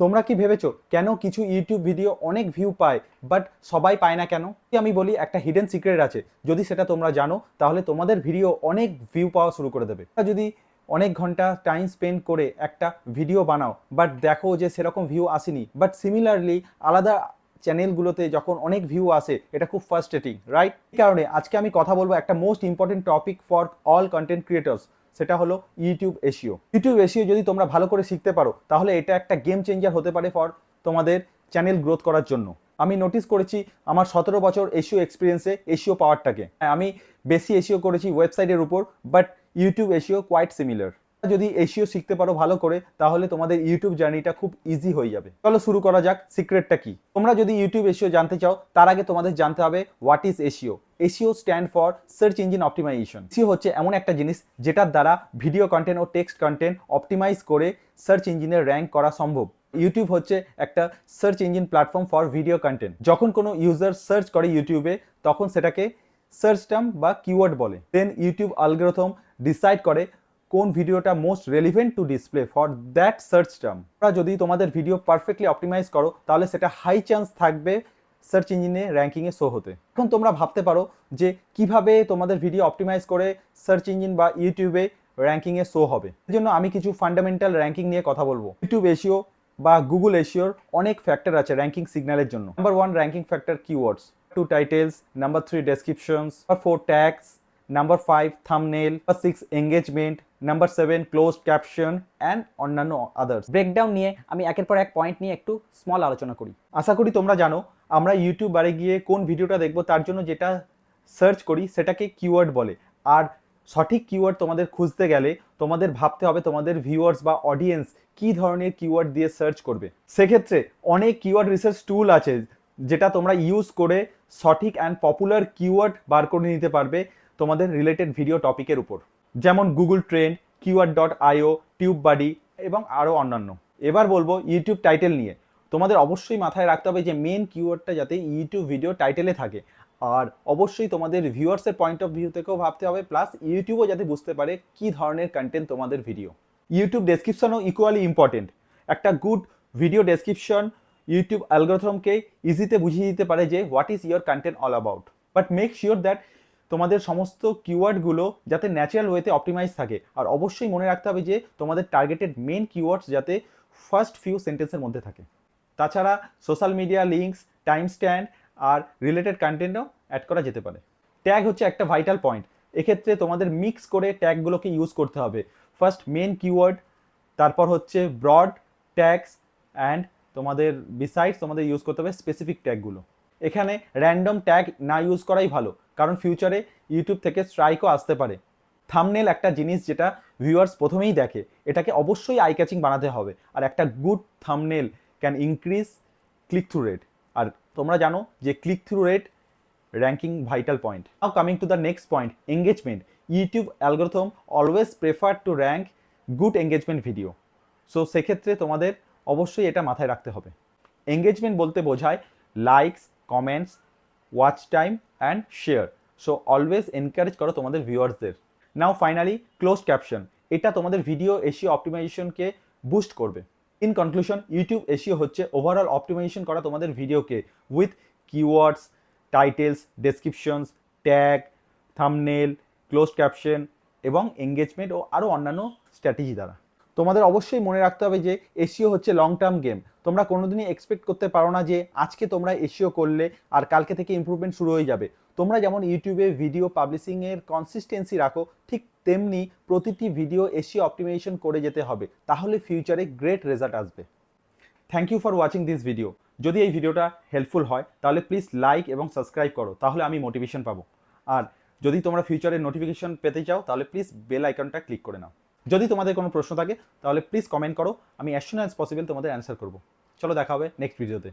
তোমরা কি ভেবেছো? কেন কিছু ইউটিউব ভিডিও অনেক ভিউ পায় বাট সবাই পায় না কেন? আমি বলি, একটা হিডেন সিক্রেট আছে। যদি সেটা তোমরা জানো, তাহলে তোমাদের ভিডিও অনেক ভিউ পাওয়া শুরু করে দেবে। যদি অনেক ঘণ্টা টাইম স্পেন্ড করে একটা ভিডিও বানাও বাট দেখো যে সেরকম ভিউ আসেনি বাট সিমিলারলি আলাদা চ্যানেলগুলোতে যখন অনেক ভিউ আসে, এটা খুব ফার্স্টেটিং রাইট এই কারণে আজকে আমি কথা বলব একটা most important topic for all content creators সেটা হলো ইউটিউব এশিও ইউটিউব এশিও যদি তোমরা ভালো করে শিখতে পারো, তাহলে এটা একটা গেম চেঞ্জার হতে পারে ফর তোমাদের চ্যানেল গ্রোথ করার জন্য। আমি নোটিস করেছি আমার সতেরো বছর এশিও এক্সপিরিয়েন্সে এশিও পাওয়ারটাকে আমি বেশি এশিও করেছি ওয়েবসাইটের উপর but YouTube SEO quite similar যদি এশিও শিখতে পারো ভালো করে, তাহলে তোমাদের ইউটিউব জার্নিটা খুব ইজি হয়ে যাবে। চলো শুরু করা যাক সিক্রেটটা কি? তোমরা যদি ইউটিউব এশিও জানতে চাও, তার আগে তোমাদের জানতে হবে what is SEO? SEO stand for search engine optimisation SEO হচ্ছে এমন একটা জিনিস, যেটার দ্বারা ভিডিও কন্টেন্ট ও টেক্সট কন্টেন্ট অপটিমাইজ করে সার্চ ইঞ্জিনের র্যাঙ্ক করা সম্ভব। ইউটিউব হচ্ছে একটা search engine platform for video content যখন কোনো ইউজার সার্চ করে ইউটিউবে তখন সেটাকে সার্চ টার্ম বা কিওয়ার্ড বলে। দেন ইউটিউব অ্যালগোরিথম ডিসাইড করে কোন ভিডিওটা most relevant to display for that search term তোমরা যদি তোমাদের ভিডিও পারফেক্টলি অপটিমাইজ করো, তাহলে সেটা হাই চান্স থাকবে সার্চ ইঞ্জিনে র্যাঙ্কিংয়ে শো হতে। এখন তোমরা ভাবতে পারো যে কীভাবে তোমাদের ভিডিও অপটিমাইজ করে সার্চ ইঞ্জিন বা ইউটিউবে র্যাঙ্কিংয়ে শো হবে। এই জন্য আমি কিছু ফান্ডামেন্টাল র্যাঙ্কিং নিয়ে কথা বলব। ইউটিউব এশিও বা গুগল এশিওর অনেক ফ্যাক্টর আছে র্যাঙ্কিং সিগন্যালের জন্য। Number one ranking factor keywords two titles number three descriptions four tags number five thumbnail বা six engagement number seven close caption and অন্যান্য আদার্স ব্রেকডাউন নিয়ে আমি একের পর এক পয়েন্ট নিয়ে একটু স্মল আলোচনা করি। আশা করি তোমরা জানো আমরা ইউটিউব বারে গিয়ে কোন ভিডিওটা দেখব তার জন্য যেটা সার্চ করি সেটাকে কিওয়ার্ড বলে। আর সঠিক কিওয়ার্ড তোমাদের খুঁজতে গেলে তোমাদের ভাবতে হবে তোমাদের ভিউয়ার্স বা অডিয়েন্স কী ধরনের কিওয়ার্ড দিয়ে সার্চ করবে। সেক্ষেত্রে অনেক কিওয়ার্ড রিসার্চ টুল আছে যেটা তোমরা ইউজ করে সঠিক অ্যান্ড পপুলার কিওয়ার্ড বার করে নিতে পারবে। তোমাদের রিলেটেড ভিডিও টপিকের উপর। যেমন Google trend keyword dot io Tube Buddy এবং আরও অন্যান্য। এবার বলব ইউটিউব টাইটেল নিয়ে। তোমাদের অবশ্যই মাথায় রাখতে হবে যে মেন কিওয়ার্ডটা যাতে ইউটিউব ভিডিও টাইটেলে থাকে। আর অবশ্যই তোমাদের ভিউয়ার্সের পয়েন্ট অফ ভিউ থেকেও ভাবতে হবে প্লাস ইউটিউবও যাতে বুঝতে পারে কী ধরনের কন্টেন্ট তোমাদের ভিডিও ইউটিউব ডেসক্রিপশনও ইকুয়ালি ইম্পর্টেন্ট একটা গুড ভিডিও ডেসক্রিপশন ইউটিউব অ্যালগোরিথমকে ইজিতে বুঝিয়ে দিতে পারে যে what is your content all about but make sure that তোমাদের সমস্ত কিওয়ার্ডগুলো যাতে ন্যাচারাল ওয়েতে অপটিমাইজ থাকে। আর অবশ্যই মনে রাখতে হবে যে, তোমাদের টার্গেটেড মেন কিওয়ার্ডস যাতে ফার্স্ট ফিউ সেন্টেন্সের মধ্যে থাকে। তাছাড়া social media links time stand আর রিলেটেড কন্টেন্টও অ্যাড করা যেতে পারে। ট্যাগ হচ্ছে একটা ভাইটাল পয়েন্ট এক্ষেত্রে তোমাদের মিক্স করে ট্যাগগুলোকে ইউজ করতে হবে। ফার্স্ট মেন কিওয়ার্ড তারপর হচ্ছে ব্রড ট্যাগস অ্যান্ড তোমাদের বিসাইডস তোমাদের ইউজ করতে হবে স্পেসিফিক ট্যাগগুলো এখানে র্যান্ডম ট্যাগ না ইউজ করাই ভালো। কারণ ফিউচারে ইউটিউব থেকে স্ট্রাইকও আসতে পারে। থামনেল একটা জিনিস যেটা ভিউয়ার্স প্রথমেই দেখে, এটাকে অবশ্যই আই ক্যাচিং বানাতে হবে। আর একটা good thumbnail can increase click through rate আর তোমরা জানো যে click through rate ranking vital point now coming to the next point engagement YouTube algorithm always prefer to rank good engagement video so সেক্ষেত্রে তোমাদের অবশ্যই এটা মাথায় রাখতে হবে। এঙ্গেজমেন্ট বলতে বোঝায় likes comments watch time and share so always encourage করো তোমাদের ভিউয়ার্সদের নাও ফাইনালি ক্লোজ ক্যাপশন এটা তোমাদের ভিডিও এশিও অপটিমাইজেশনকে বুস্ট করবে। ইন কনক্লুশন ইউটিউব এশিও হচ্ছে ওভারঅল অপটিমাইজেশন করা তোমাদের ভিডিওকে with keywords titles descriptions tag thumbnail close caption এবং এঙ্গেজমেন্ট ও আরও অন্যান্য স্ট্র্যাটেজি দ্বারা। তোমাদের অবশ্যই মনে রাখতে হবে যে এশিও হচ্ছে লং টার্ম গেম তোমরা কোনোদিনই এক্সপেক্ট করতে পারো না যে আজকে তোমরা এশিও করলে আর কালকে থেকে ইম্প্রুভমেন্ট শুরু হয়ে যাবে। তোমরা যেমন ইউটিউবে ভিডিও পাবলিশিংয়ের কনসিস্টেন্সি রাখো, ঠিক তেমনি প্রতিটি ভিডিও এশিও অপটিমাইজেশন করে যেতে হবে, তাহলে ফিউচারে গ্রেট রেজাল্ট আসবে। Thank you for watching this video যদি এই ভিডিওটা হেল্পফুল হয়, তাহলে প্লিজ লাইক এবং সাবস্ক্রাইব করো, তাহলে আমি মোটিভেশন পাবো। আর যদি তোমরা ফিউচারে নোটিফিকেশন পেতে চাও, তাহলে প্লিজ বেল আইকনটা ক্লিক করে নাও। যদি তোমাদের কোনো প্রশ্ন থাকে, তাহলে প্লিজ কমেন্ট করো, আমি অ্যাজ সুন অ্যাজ পসিবল তোমাদের অ্যান্সার করব। চলো দেখা হবে নেক্সট ভিডিওতে